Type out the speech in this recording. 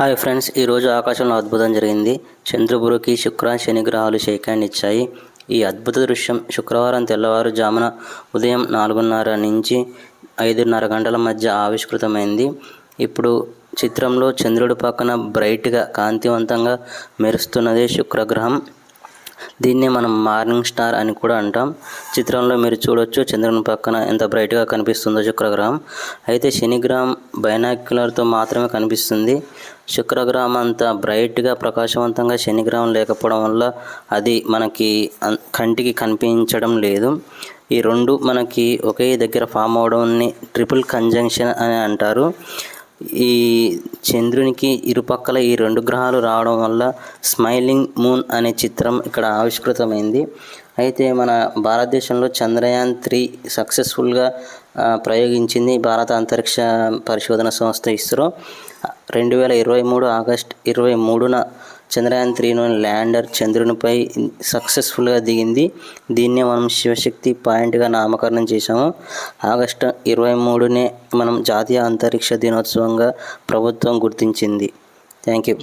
Hi friends ఈరోజు ఆకాశంలో అద్భుతం జరిగింది. చంద్రబురికి శుక్ర శని గ్రహాలు షేక్ హ్యాండ్ ఇచ్చాయి. ఈ అద్భుత దృశ్యం శుక్రవారం తెల్లవారుజామున ఉదయం నాలుగున్నర నుంచి ఐదున్నర గంటల మధ్య ఆవిష్కృతమైంది. ఇప్పుడు చిత్రంలో చంద్రుడి పక్కన బ్రైట్గా కాంతివంతంగా మెరుస్తున్నది శుక్రగ్రహం. దీన్నే మనం మార్నింగ్ స్టార్ అని కూడా అంటాం. చిత్రంలో మీరు చూడొచ్చు చంద్రుని పక్కన ఎంత బ్రైట్గా కనిపిస్తుందో శుక్రగ్రహం. అయితే శనిగ్రహం బైనాక్యులర్తో మాత్రమే కనిపిస్తుంది. శుక్రగ్రహం అంత బ్రైట్గా ప్రకాశవంతంగా శనిగ్రహం లేకపోవడం వల్ల అది మనకి కంటికి కనిపించడం లేదు. ఈ రెండు మనకి ఒకే దగ్గర ఫామ్ అవడంని ట్రిపుల్ కంజంక్షన్ అని అంటారు. ఈ చంద్రునికి ఇరుపక్కల ఈ రెండు గ్రహాలు రావడం వల్ల స్మైలింగ్ మూన్ అనే చిత్రం ఇక్కడ ఆవిష్కృతమైంది. అయితే మన భారతదేశంలో చంద్రయాన్ త్రీ సక్సెస్ఫుల్గా ప్రయోగించింది భారత అంతరిక్ష పరిశోధన సంస్థ ఇస్రో. రెండు వేల ఇరవై మూడు ఆగస్ట్ ఇరవై మూడున చంద్రయాన్ త్రీలోని ల్యాండర్ చంద్రునిపై సక్సెస్ఫుల్గా దిగింది. దీన్నే మనం శివశక్తి పాయింట్గా నామకరణం చేశాము. ఆగస్టు ఇరవై మూడునే మనం జాతీయ అంతరిక్ష దినోత్సవంగా ప్రభుత్వం గుర్తించింది. Thank you.